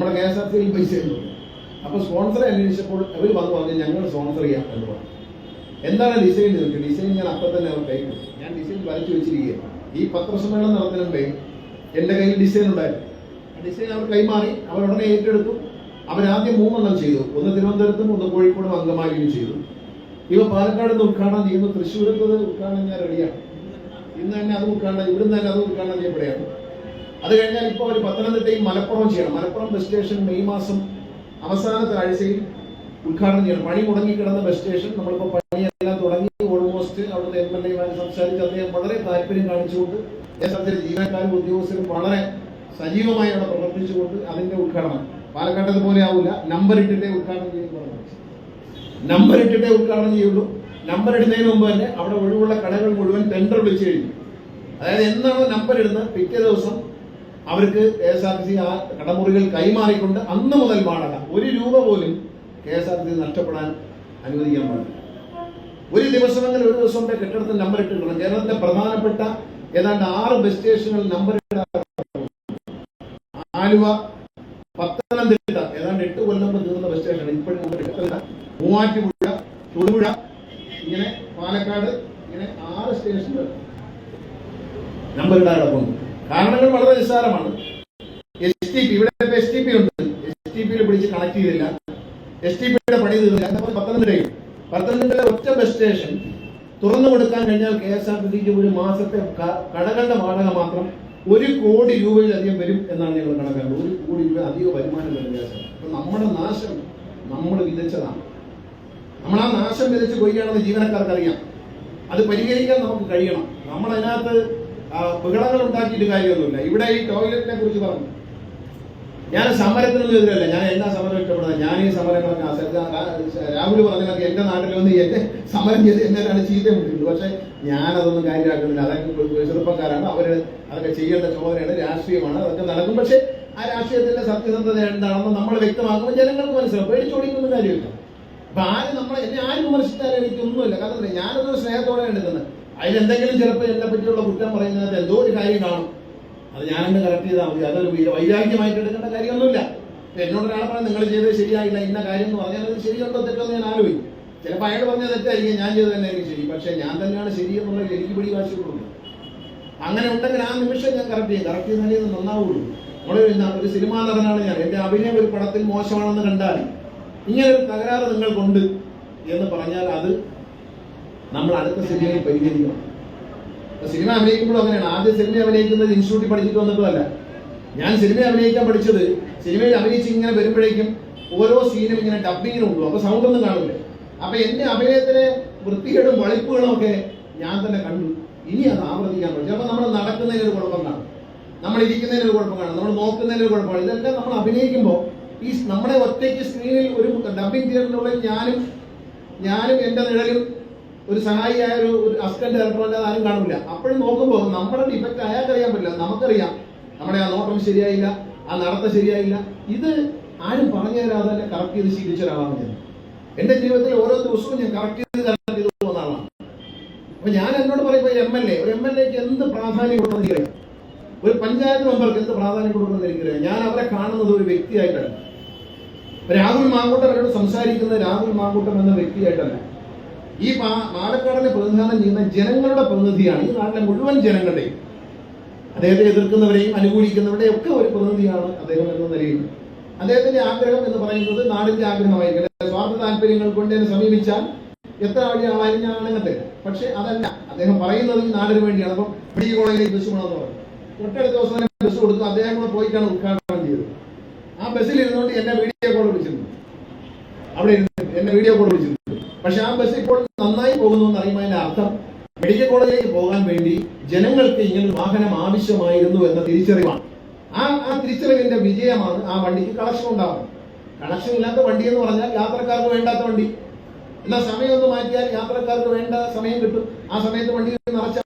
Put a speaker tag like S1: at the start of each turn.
S1: നമ്മുടെ K S R സിയിൽ പൈസ ഒന്നും അപ്പൊ സ്പോൺസറെ അന്വേഷിച്ചപ്പോൾ അവർ വന്ന് പറഞ്ഞു ഞങ്ങൾ സ്പോൺസർ ചെയ്യാം എന്ന് പറഞ്ഞു. എന്താണ് ഡിസൈൻ ചോദിച്ചത് ഡിസൈൻ ഞാൻ അപ്പം തന്നെ അവർ കൈ ഞാൻ ഡിസൈൻ വരച്ചു വെച്ചിരിക്കുകയാണ് ഈ പത്രസമ്മേളനം നടത്തുന്ന മുമ്പേ എന്റെ കയ്യിൽ ഡിസൈൻ ഉണ്ടായിരുന്നു. ആ ഡിസൈൻ അവർ കൈമാറി അവർ ഉടനെ ഏറ്റെടുത്തു. അവരാദ്യം മൂന്നെണ്ണം ചെയ്തു. ഒന്ന് തിരുവനന്തപുരത്തും ഒന്ന് കോഴിക്കോടും അങ്കമാലിയും ചെയ്തു. ഇവ പാലക്കാട് നിന്ന് ഉദ്ഘാടനം ചെയ്യുന്നു. തൃശ്ശൂരത്ത് ഉദ്ഘാടനം ഞാൻ റെഡിയാണ്. ഇന്ന് തന്നെ അത് ഉദ്ഘാടനം ഇവിടുന്ന് തന്നെ അത് ഉദ്ഘാടനം ചെയ്യപ്പെടുകയാണ്. അത് കഴിഞ്ഞാൽ ഇപ്പോൾ ഒരു പത്തനംതിട്ടയും മലപ്പുറം ചെയ്യണം. മലപ്പുറം ബസ് സ്റ്റേഷൻ മെയ് മാസം അവസാനത്തെ ആഴ്ചയിൽ ഉദ്ഘാടനം ചെയ്യണം. പണി മുടങ്ങിക്കിടന്ന ബസ് സ്റ്റേഷൻ നമ്മളിപ്പോൾ പണിയെല്ലാം തുടങ്ങി ഓൾമോസ്റ്റ് അവിടുത്തെ എം എൽ എമാരെ സംസാരിച്ച് അദ്ദേഹം വളരെ താല്പര്യം കാണിച്ചുകൊണ്ട് ദേശത്തിലെ ജീവനക്കാരും ഉദ്യോഗസ്ഥരും വളരെ സജീവമായി അവിടെ പ്രവർത്തിച്ചുകൊണ്ട് അതിന്റെ ഉദ്ഘാടനം. പാലക്കാട്ടത് പോലെ ആവില്ല നമ്പർ ഇട്ടിട്ടേ ഉദ്ഘാടനം ചെയ്യുന്നു നമ്പർ ഇട്ടിട്ടേ ഉദ്ഘാടനം ചെയ്യുള്ളൂ. നമ്പർ ഇടുന്നതിന് മുമ്പ് തന്നെ അവിടെ ഒഴിവുള്ള കടകൾ മുഴുവൻ ടെൻഡർ വിളിച്ചു കഴിഞ്ഞു. അതായത് എന്നാണ് നമ്പർ ഇടുന്നത്? പിറ്റേ ദിവസം അവർക്ക് K S R T C ആ കടമുറികൾ കൈമാറിക്കൊണ്ട് അന്ന് മുതൽ വാടക. ഒരു രൂപ പോലും K S R T C നഷ്ടപ്പെടാൻ അനുവദിക്കാൻ പാടില്ല. ഒരു ദിവസമെങ്കിലും ഒരു ദിവസം കൊണ്ട് കെട്ടിടത്തിൽ നമ്പർ ഇട്ടിട്ടുണ്ട് കേരളത്തിലെ പ്രധാനപ്പെട്ട ഏതാണ്ട് ആറ് ബസ് സ്റ്റേഷനുകൾ നമ്പർ ആലുവ പത്തനംതിട്ട ഏതാണ്ട് എട്ട് കൊല്ലം തീർന്ന ബസ് സ്റ്റേഷൻ ഇപ്പോഴും മൂവാറ്റുപുഴ തൊടുപുഴ ഇങ്ങനെ പാലക്കാട് ഇങ്ങനെ ആറ് സ്റ്റേഷനുകൾ നമ്പർ ഇടാറുണ്ട് കാരണങ്ങൾ വളരെ നിസ്സാരമാണ്. എസ് ടി പി ഇവിടെ എസ് ടി പി ഉണ്ട്. എസ് ടി പിയിൽ പിടിച്ച് കണക്ട് ചെയ്തില്ല. എസ് ടി പിയുടെ പണി തീർന്നില്ല. അതേപോലെ പത്തനംതിട്ടയും പത്തനംതിട്ടയിലെ ഒറ്റ ബസ് സ്റ്റേഷൻ തുറന്നു കൊടുക്കാൻ കഴിഞ്ഞാൽ കെ എസ് ആർ ടി സിക്ക് ഒരു മാസത്തെ കടകളുടെ വാടക മാത്രം ഒരു കോടി രൂപയിലധികം വരും എന്നാണ് ഞങ്ങൾ കണക്കാക്കുന്നത്. ഒരു കോടി രൂപ അധിക വരുമാനം ആർ അപ്പൊ നമ്മുടെ നാശം നമ്മൾ വിതച്ചതാണ്. നമ്മൾ ആ നാശം വിതച്ച് കൊയ്യാണെന്ന് ജീവനക്കാർക്ക് അറിയാം അത് പരിഹരിക്കാൻ നമുക്ക് കഴിയണം. ആ, ബഹളങ്ങൾ ഉണ്ടാക്കിയിട്ട് കാര്യമൊന്നുമില്ല. ഇവിടെ ഈ ടോയ്ലറ്റിനെ കുറിച്ച് പറഞ്ഞു. ഞാൻ സമരത്തിനൊന്നും എതിരല്ല. ഞാൻ എല്ലാ സമരം ഇഷ്ടപ്പെടുന്നത്? ഞാൻ ഈ സമരം പറഞ്ഞ രാഹുൽ പറഞ്ഞതൊക്കെ എന്റെ നാട്ടിൽ വന്ന് എന്നെ സമരം ചെയ്ത് എന്നാലാണ് ചീത്ത വിട്ടിട്ടുണ്ട് പക്ഷെ ഞാനതൊന്നും കാര്യമാക്കുന്നില്ല. അതൊക്കെ ചെറുപ്പക്കാരാണ്. അവർ അതൊക്കെ ചെയ്യേണ്ട ചുമതലയാണ്. രാഷ്ട്രീയമാണ്. അതൊക്കെ നടക്കും. പക്ഷെ ആ രാഷ്ട്രീയത്തിന്റെ സത്യസന്ധത എന്താണെന്ന് നമ്മൾ വ്യക്തമാക്കുമ്പോൾ ജനങ്ങൾക്ക് മനസ്സിലാവും. പേടിച്ചോടിക്കുന്ന കാര്യമില്ല. അപ്പൊ ആര് നമ്മളെ എന്നെ ആര് വിമർശിച്ചാലും എനിക്കൊന്നുമില്ല. കാരണം ഞാനൊരു സ്നേഹത്തോടെയാണ് സ്നേഹത്തോടെ എടുക്കുന്നത് അതിലെന്തെങ്കിലും ചിലപ്പോൾ എന്നെ പറ്റിയുള്ള കുറ്റം പറയുന്നത് എന്തോ ഒരു കാര്യം കാണും. അത് ഞാൻ എന്നെ കറക്റ്റ് ചെയ്താൽ മതി. അതൊരു വൈരാഗ്യമായിട്ട് എടുക്കേണ്ട കാര്യമൊന്നുമില്ല. എന്നോട് ഒരാൾ പറഞ്ഞാൽ നിങ്ങൾ ചെയ്തത് ശരിയായില്ല ഇന്ന കാര്യം എന്ന് പറഞ്ഞാൽ അത് ശരിയുണ്ടോ തെറ്റോ എന്ന് ഞാൻ ആലോചിക്കും. ചിലപ്പോൾ അയാൾ പറഞ്ഞാൽ തെറ്റായിരിക്കും ഞാൻ ചെയ്തത് തന്നെ ആയിരിക്കും ശരി. പക്ഷേ ഞാൻ തന്നെയാണ് ശരി എന്നുള്ളത് എനിക്ക് പിടി വാശിയുള്ളൂ അങ്ങനെ ഉണ്ടെങ്കിൽ ആ നിമിഷം ഞാൻ കറക്റ്റ് ചെയ്യും. കറക്റ്റ് ചെയ്താലേ ഇത് നന്നാവുള്ളൂ. നമ്മുടെ ഒരു സിനിമാ നടനാണ് ഞാൻ. എന്റെ അഭിനയം ഒരു പടത്തിൽ മോശമാണെന്ന് കണ്ടാൽ ഇങ്ങനെ ഒരു തകരാറ് നിങ്ങൾക്കുണ്ട് എന്ന് പറഞ്ഞാൽ അത് നമ്മൾ അടുത്ത സിനിമയിൽ പരിഹരിക്കണം സിനിമ അഭിനയിക്കുമ്പോഴും അങ്ങനെയാണ്. ആദ്യം സിനിമ അഭിനയിക്കുന്നത് ഇൻസ്റ്റിറ്റ്യൂട്ടിൽ പഠിച്ചിട്ട് വന്നിട്ടുമല്ല ഞാൻ സിനിമ അഭിനയിക്കാൻ പഠിച്ചത് സിനിമയിൽ അഭിനയിച്ച് ഇങ്ങനെ വരുമ്പോഴേക്കും ഓരോ സീനും ഇങ്ങനെ ഡബിങ്ങിനും ഉള്ളൂ അപ്പൊ സൗണ്ട് ഒന്നും കാണില്ല? അപ്പൊ എന്റെ അഭിനയത്തിലെ വൃത്തികേടും വളിപ്പുകളും ഒക്കെ ഞാൻ തന്നെ കണ്ടു. ഇനി അത് ആവർത്തിക്കാൻ പറ്റും ചിലപ്പോൾ നമ്മൾ നടക്കുന്നതിന് ഒരു കുഴപ്പം കാണും. നമ്മൾ ഇരിക്കുന്നതിന് ഒരു കുഴപ്പം കാണും. നമ്മൾ നോക്കുന്നതിന് ഒരു കുഴപ്പമാണ് ഇതെല്ലാം നമ്മൾ അഭിനയിക്കുമ്പോൾ ഈ നമ്മുടെ ഒറ്റയ്ക്ക് സ്ക്രീനിൽ ഒരു ഡബിങ് തിയേറ്ററിനുള്ളിൽ ഞാനും ഞാനും എന്റെ നിഴലും ഒരു സഹായിയായ ഒരു ഒരു അസിസ്റ്റന്റ് ഡയറക്ടർ അല്ലാതെ ആരും കാണില്ല അപ്പോഴും നോക്കുമ്പോൾ നമ്മുടെ ഡിഫക്റ്റ് അയാൾക്ക് അറിയാൻ പറ്റില്ല. നമുക്കറിയാം. നമ്മുടെ ആ നോട്ടം ശരിയായില്ല. ആ നടത്ത ശരിയായില്ല. ഇത് ആരും പറഞ്ഞു തരാതെ തന്നെ കറക്റ്റ് ചെയ്ത് ശീലിച്ച ഒരാളാണ് ഞാൻ. എന്റെ ജീവിതത്തിൽ ഓരോ ദിവസവും ഞാൻ കറക്റ്റ് ചെയ്ത് കറക്റ്റ് ചെയ്ത് പോകുന്ന ആളാണ്. അപ്പൊ ഞാൻ എന്നോട് പറയുമ്പോൾ എം എൽ എ ഒരു എം എൽ എക്ക് എന്ത് പ്രാധാന്യം കൊടുക്കുന്നത് എനിക്കറിയാം. ഒരു പഞ്ചായത്ത് മെമ്പർക്ക് എന്ത് പ്രാധാന്യം കൊടുക്കുന്നത് എനിക്കറിയാം. ഞാൻ അവരെ കാണുന്നത് ഒരു വ്യക്തിയായിട്ടല്ല. രാഹുൽ മാങ്കൂട്ടം അവരോട് സംസാരിക്കുന്നത് രാഹുൽ മാങ്കൂട്ടം എന്ന വ്യക്തിയായിട്ടല്ല. ഈ പാലക്കാടിനെ പ്രതിനിധാനം ചെയ്യുന്ന ജനങ്ങളുടെ പ്രതിനിധിയാണ് ഈ നാട്ടിലെ മുഴുവൻ ജനങ്ങളുടെയും. അദ്ദേഹത്തെ എതിർക്കുന്നവരെയും അനുകൂലിക്കുന്നവരുടെയും ഒക്കെ ഒരു പ്രതിനിധിയാണ് അദ്ദേഹം എന്ന നിലയിൽ. അദ്ദേഹത്തിന്റെ ആഗ്രഹം എന്ന് പറയുന്നത് നാടിന്റെ ആഗ്രഹമായിരിക്കും. സ്വാർത്ഥ താല്പര്യങ്ങൾ കൊണ്ട് എന്നെ സമീപിച്ചാൽ എത്ര വലിയ ആളായാലും ഞാൻ അണങ്ങട്ടെ പക്ഷെ അതല്ല അദ്ദേഹം പറയുന്നത് ഈ നാടിന് വേണ്ടിയാണ്. അപ്പം മെഡിക്കൽ കോളേജിൽ ബസ് വേണമെന്ന് പറഞ്ഞു. തൊട്ടടുത്ത ദിവസം തന്നെ ബസ് കൊടുത്തു. അദ്ദേഹം കൂടെ പോയിട്ടാണ് ഉദ്ഘാടനം ചെയ്തത്. ആ ബസ്സിൽ ഇരുന്നുകൊണ്ട് എന്നെ വീഡിയോ കോൾ വിളിച്ചിരുന്നു. അവിടെ ഇരുന്ന് എന്നെ വീഡിയോ കോൾ വിളിച്ചിരുന്നു. പക്ഷെ ആ ബസ് ഇപ്പോൾ നന്നായി പോകുന്നു എന്ന് അറിയുമ്പോൾ അതിന്റെ അർത്ഥം മെഡിക്കൽ കോളേജിലേക്ക് പോകാൻ വേണ്ടി ജനങ്ങൾക്ക് ഇങ്ങനെ ഒരു വാഹനം ആവശ്യമായിരുന്നു എന്ന തിരിച്ചറിവാണ്. ആ ആ തിരിച്ചറിവിന്റെ വിജയമാണ് ആ വണ്ടിക്ക് കളക്ഷൻ ഉണ്ടാവുന്നത്. കളക്ഷൻ ഇല്ലാത്ത വണ്ടി എന്ന് പറഞ്ഞാൽ യാത്രക്കാർക്ക് വേണ്ടാത്ത വണ്ടി. എന്നാൽ സമയം ഒന്ന് മാറ്റിയാൽ യാത്രക്കാർക്ക് വേണ്ട സമയം കിട്ടും. ആ സമയത്ത് വണ്ടി നിറച്ച